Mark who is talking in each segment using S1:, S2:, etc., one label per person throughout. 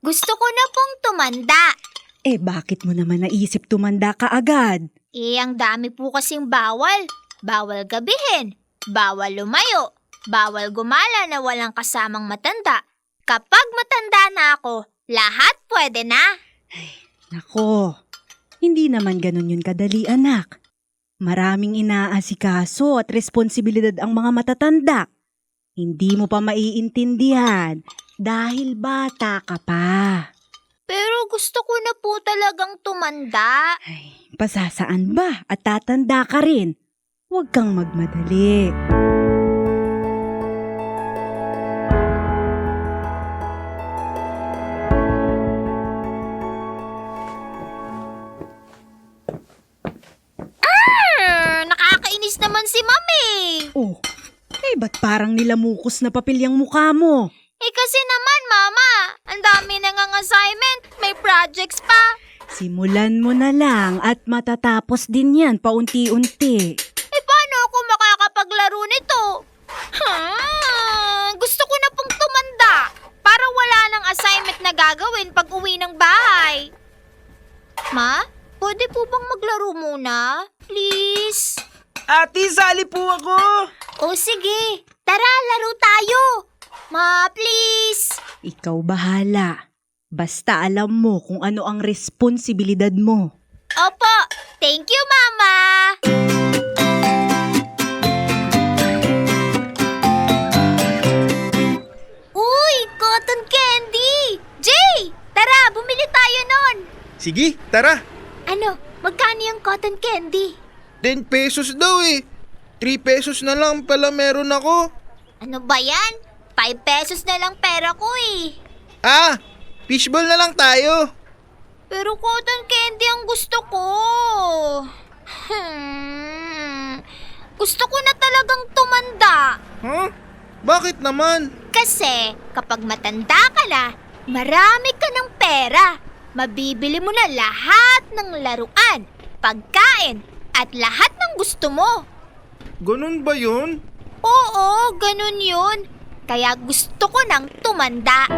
S1: Gusto ko na pong tumanda.
S2: Eh bakit mo naman naisip tumanda ka agad?
S1: Eh, ang dami po kasing bawal. Bawal gabihin. Bawal lumayo. Bawal gumala na walang kasamang matanda. Kapag matanda na ako, lahat pwede na.
S2: Nako, hindi naman ganun yun kadali anak. Maraming inaasikaso at responsibilidad ang mga matatanda. Hindi mo pa maiintindihan dahil bata ka pa.
S1: Pero gusto ko na po talagang tumanda.
S2: Ay, pasasaan ba at tatanda ka rin? Huwag kang magmadali.
S1: Arr, nakakainis naman si Mami.
S2: Oh, eh ba't parang nilamukos na papel yung mukha mo?
S1: Eh kasi naman, Mama, ang dami na ngang assignment. May projects pa.
S2: Simulan mo na lang at matatapos din yan paunti-unti.
S1: Eh paano ako makakapaglaro nito? Hmm, gusto ko na pong tumanda para wala nang assignment na gagawin pag uwi ng bahay. Ma, pwede po bang maglaro muna? Please?
S3: Ate, sali po ako!
S1: O sige, tara laro tayo. Ma, please.
S2: Ikaw bahala. Basta alam mo kung ano ang responsibilidad mo.
S1: Opo, thank you, Mama. Uy, cotton candy! Jay, tara, bumili tayo nun.
S3: Sige, tara.
S1: Ano, magkano yung cotton candy?
S3: 10 pesos daw eh. 3 pesos na lang pala meron ako.
S1: Ano ba yan? 5 pesos na lang pera ko eh.
S3: Ah, fishball na lang tayo.
S1: Pero cotton candy ang gusto ko. Hmm. Gusto ko na talagang tumanda.
S3: Huh? Bakit naman?
S1: Kasi kapag matanda ka na, marami ka ng pera. Mabibili mo na lahat ng laruan, pagkain, at lahat ng gusto mo.
S3: Ganun ba yun?
S1: Oo, ganun yun. Kaya gusto ko nang tumanda.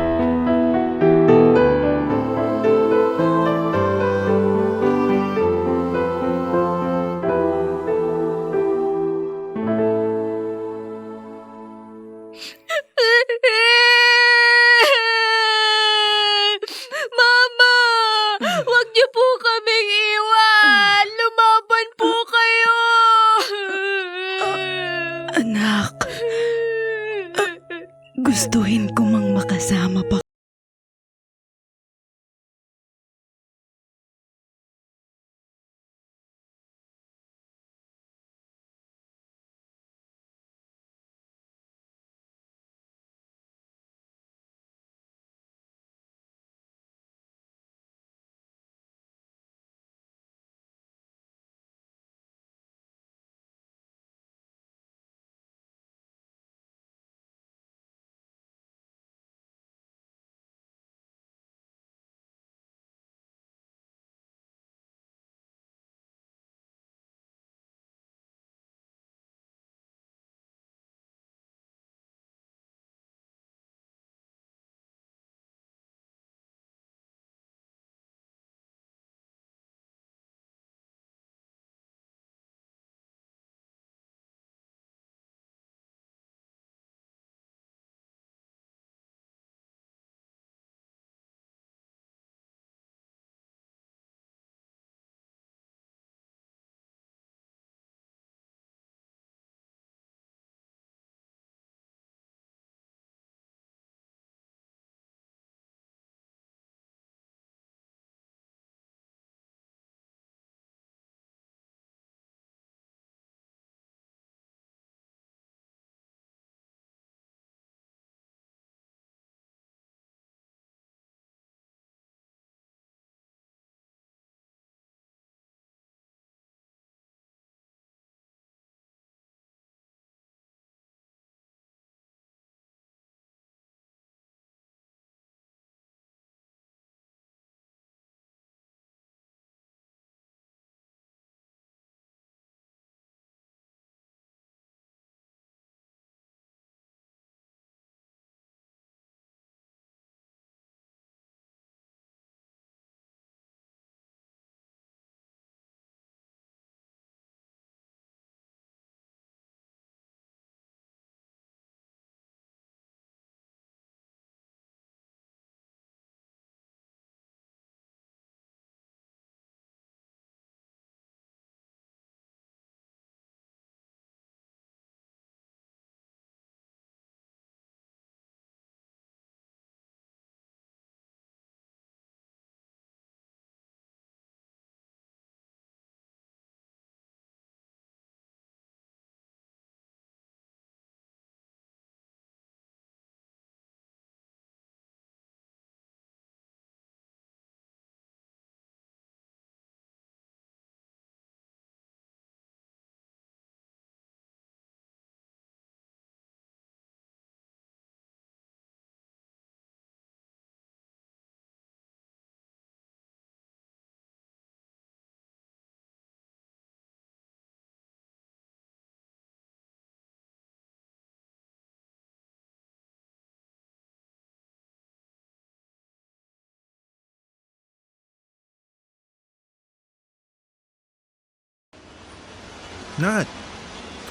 S3: Nat,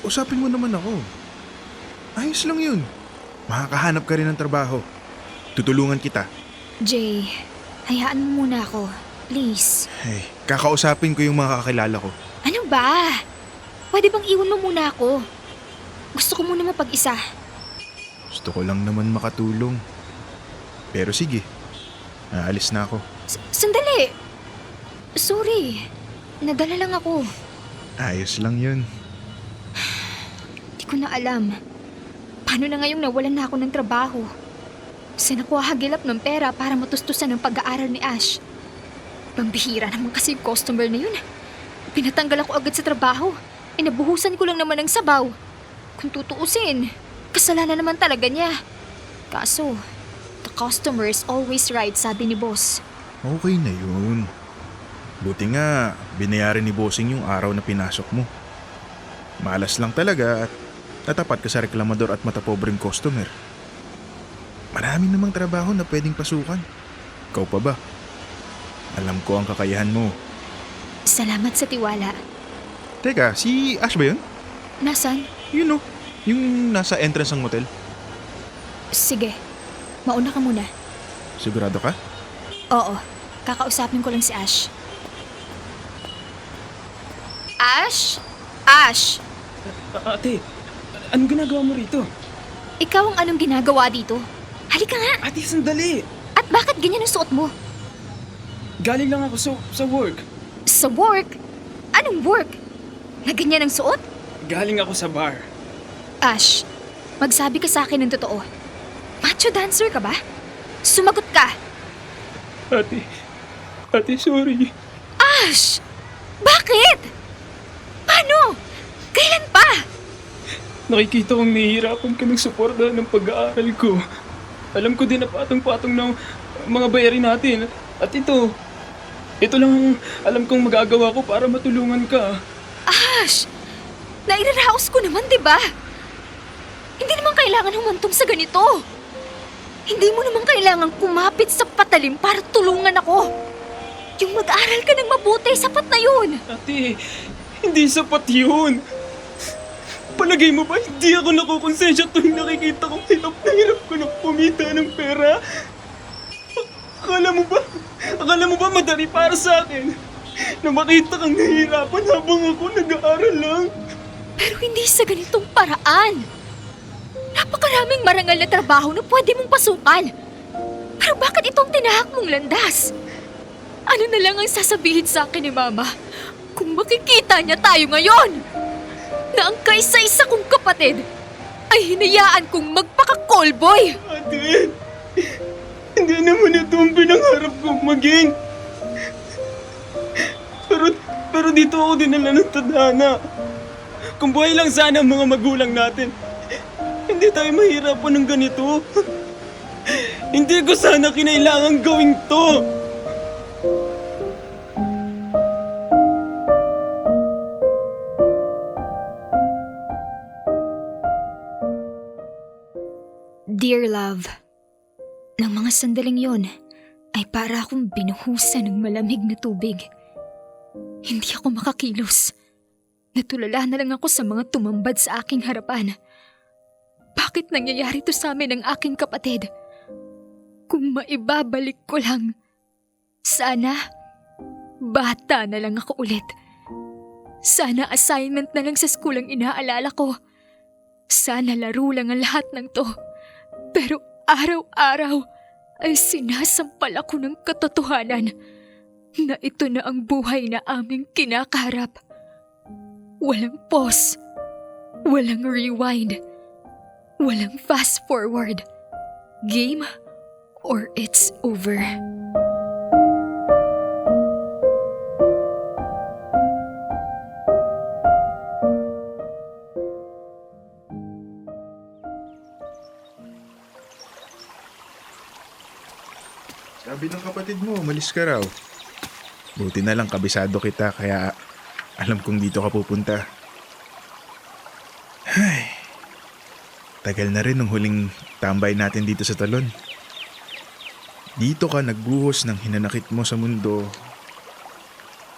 S3: usapin mo naman ako. Ayos lang yun. Makakahanap ka rin ng trabaho. Tutulungan kita.
S1: Jay, hayaan mo muna ako. Please.
S3: Hey, kakausapin ko yung mga kakilala ko.
S1: Ano ba? Pwede bang iwan mo muna ako? Gusto ko muna mapag-isa.
S3: Gusto ko lang naman makatulong. Pero sige, aalis na ako.
S1: S- sandali! Sorry. Nadala lang ako.
S3: Ayos lang yun.
S1: Di ko na alam. Paano na ngayong nawalan na ako ng trabaho? Saan ako hahagilap ng pera para matustusan ng pag-aaral ni Ash? Pambihira naman kasi yung customer na yun. Pinatanggal ako agad sa trabaho. Inabuhusan ko lang naman ng sabaw. Kung tutuusin, kasalanan naman talaga niya. Kaso, the customer is always right, sabi ni boss.
S3: Okay na yun. Buti nga, binayaran ni Bossing yung araw na pinasok mo. Malas lang talaga at tatapat ka sa reklamador at matapobreng customer. Marami namang trabaho na pwedeng pasukan. Ikaw pa ba? Alam ko ang kakayahan mo.
S1: Salamat sa tiwala.
S3: Teka, si Ash ba yun?
S1: Nasaan?
S3: Yun oh, yung nasa entrance ng motel.
S1: Sige, mauna ka muna.
S3: Sigurado ka?
S1: Oo, kakausapin ko lang si Ash. Ash? Ash,
S4: A- ate, anong ginagawa mo rito?
S1: ikaw ang anong ginagawa dito? Halika nga!
S4: Ate, sandali!
S1: At bakit ganyan ang suot mo?
S4: Galing lang ako sa, sa work.
S1: Sa work? Anong work? Na ganyan ang suot?
S4: Galing ako sa bar.
S1: Ash, magsabi ka sa akin ng totoo. Macho dancer ka ba? Sumagot ka!
S4: Ate, ate, sorry.
S1: Ash! Bakit? Paano? Kailan pa?
S4: Nakikita kong nahihirapan ka ng suporta ng pag-aaral ko. Alam ko din na patong-patong ng mga bayarin natin. At ito, ito lang ang alam kong magagawa ko para matulungan ka.
S1: Ash! Nairaraos ko naman, di ba? Hindi naman kailangan humantong sa ganito. Hindi mo naman kailangan kumapit sa patalim para tulungan ako. Yung mag-aral ka ng mabuti, sapat na yun.
S4: Ate, hindi sapat yun. Palagay mo ba hindi ako nakukonsensya tuwing nakikita kong hirap na hirap ko na kumita ng pera? Akala mo ba? Akala mo ba madali para sa akin? Na makita kang nahihirapan habang ako nag-aaral lang?
S1: Pero hindi sa ganitong paraan. Napakaraming marangal na trabaho na pwede mong pasukan. Pero bakit itong tinahak mong landas? Ano na lang ang sasabihin sa akin ni Mama kung makikita niya tayo ngayon? Na ang kaisa-isa kong kapatid ay hinayaan kong magpaka-callboy.
S4: Ate, hindi naman ito ang pinangarap kong maging. Pero, pero dito ako dinala ng tadhana. Kung buhay lang sana ang mga magulang natin, hindi tayo mahirapan ng ganito. hindi ko sana kinailangan gawing to.
S1: Love, ng mga sandaling yon ay para akong binuhusan ng malamig na tubig. Hindi ako makakilos. Natulala na lang ako sa mga tumambad sa aking harapan. Bakit nangyayari to sa amin ng aking kapatid? Kung maibabalik ko lang, sana bata na lang ako ulit. Sana assignment na lang sa school ang inaalala ko. Sana laro lang ang lahat ng to. Pero araw-araw ay sinasampal ako ng katotohanan na ito na ang buhay na aming kinakaharap. Walang pause, walang rewind, walang fast forward. Game or it's over.
S3: Mo, umalis ka raw. Buti na lang kabisado kita kaya alam kong dito ka pupunta. Ay, tagal na rin ng huling tambay natin dito sa talon. Dito ka nagbuhos ng hinanakit mo sa mundo.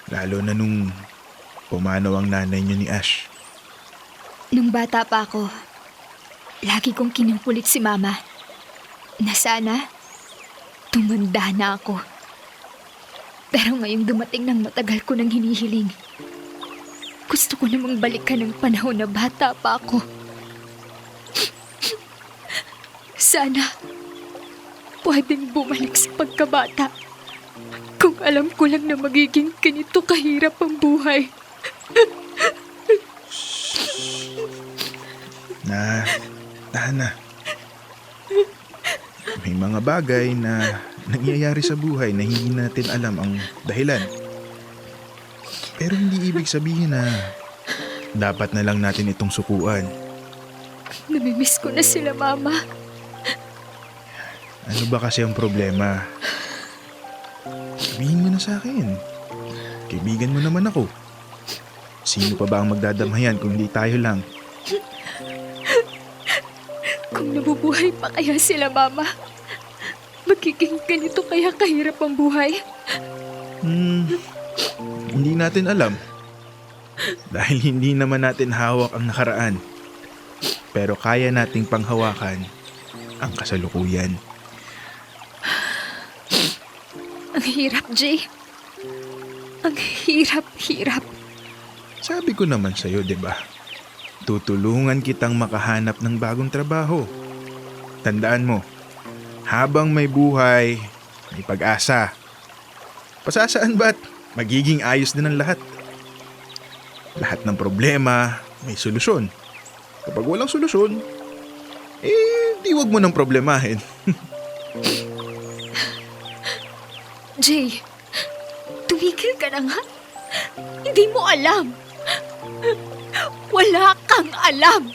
S3: Lalo na nung pumanaw ang nanay niyo ni Ash.
S5: Nung bata pa ako, lagi kong kinukulit si mama na sana tumanda na ako. Pero ngayong dumating ng matagal ko nang hinihiling, gusto ko namang balikan ng panahon na bata pa ako. Sana pwedeng bumalik sa pagkabata kung alam ko lang na magiging ganito kahirap ang buhay.
S3: Na, Tana. May mga bagay na nangyayari sa buhay na hindi natin alam ang dahilan. Pero hindi ibig sabihin na dapat na lang natin itong sukuan.
S5: Namimiss ko na sila, Mama.
S3: Ano ba kasi ang problema? Sabihin mo na sa akin. Kaibigan mo naman ako. Sino pa ba ang magdadamhayan kung hindi tayo lang?
S5: Kung nabubuhay pa kaya sila, Mama, magiging ganito kaya kahirap ang buhay?
S3: Hmm, hindi natin alam. Dahil hindi naman natin hawak ang nakaraan. Pero kaya nating panghawakan ang kasalukuyan.
S5: Ang hirap, Jay. Ang hirap-hirap.
S3: Sabi ko naman sa'yo, di ba? Tutulungan kitang makahanap ng bagong trabaho. Tandaan mo, habang may buhay, may pag-asa. Pasasaan ba't magiging ayos din ang lahat? Lahat ng problema, may solusyon. Kapag walang solusyon, eh, di wag mo nang problemahin.
S5: Jay, tumigil ka na nga. Hindi mo alam. Wala kang alam.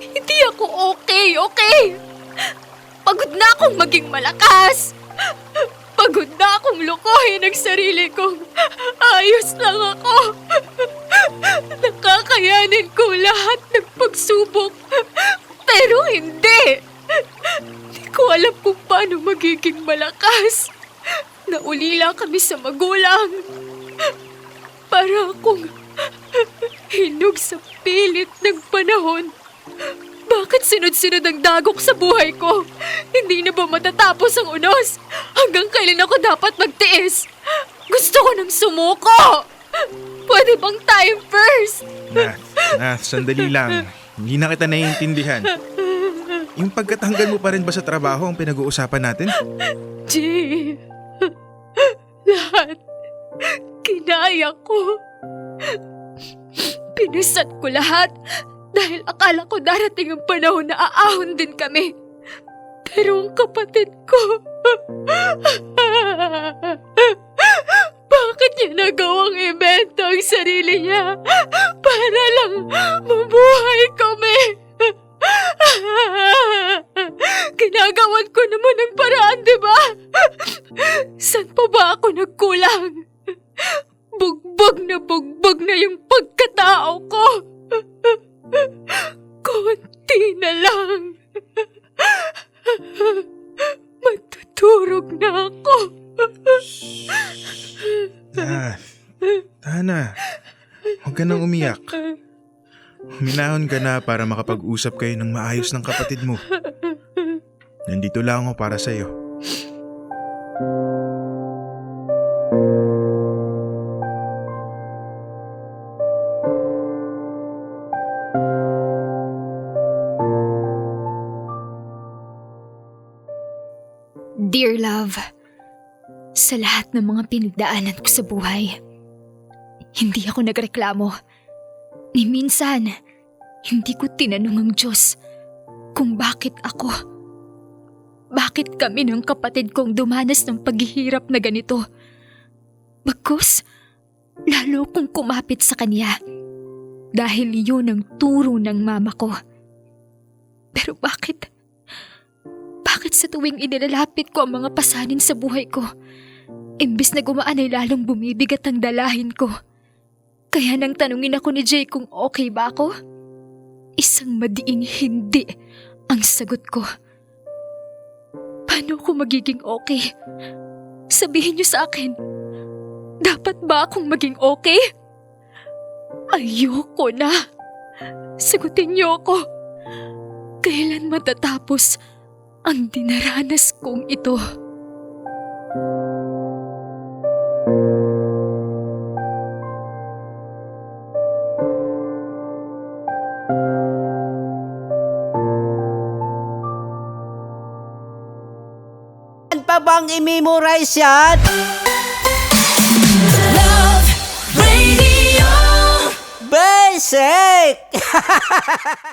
S5: Hindi ako okay, okay? Pagod na akong maging malakas. Pagod na akong lokohin ang sarili kong ayos lang ako. Nakakayanin ko lahat ng pagsubok. Pero hindi. Hindi ko alam kung paano magiging malakas. Naulila kami sa magulang. Para akong hinog sa pilit ng panahon. Bakit sunod-sunod ang dagok sa buhay ko? Hindi na ba matatapos ang unos? Hanggang kailan ako dapat magtiis? Gusto ko nang sumuko! Pwede bang time first?
S3: Na, na, sandali lang. Hindi na kita naiintindihan. Yung pagkatanggal mo pa rin ba sa trabaho ang pinag-uusapan natin?
S5: G. Lahat. Kinaya ko. Pinasat ko lahat dahil akala ko darating ang panahon na aahon din kami. Pero ang kapatid ko... Bakit niya nagawang ibento ang sarili niya para lang mabuhay kami? Ginagawan ko naman ng paraan, di ba? Saan pa ba ako nagkulang? Bugbog na bugbog na yung pagkatao ko. Konti na lang. Matutulog na ako.
S3: Ah, huwag ka nang umiyak. Huminahon ka na para makapag-usap kayo ng maayos ng kapatid mo. Nandito lang ako para sa'yo.
S5: Dear love, sa lahat ng mga pinagdaanan ko sa buhay, hindi ako nagreklamo. Ni minsan, hindi ko tinanong ang Diyos kung bakit ako. Bakit kami ng kapatid kong dumanas ng paghihirap na ganito? Bagkus, lalo kong kumapit sa kanya. Dahil yun ang turo ng mama ko. Pero bakit? Bakit sa tuwing inilalapit ko ang mga pasanin sa buhay ko, imbis na gumaan ay lalong bumibigat ang dalahin ko? Kaya nang tanungin ako ni Jay kung okay ba ako, isang madiing hindi ang sagot ko. Paano ako magiging okay? Sabihin niyo sa akin, dapat ba akong maging okay? Ayoko na. Sagutin niyo ako. Kailan matatapos ang dinaranas kong ito?
S6: Saan pa bang i-memorize yan? Basic!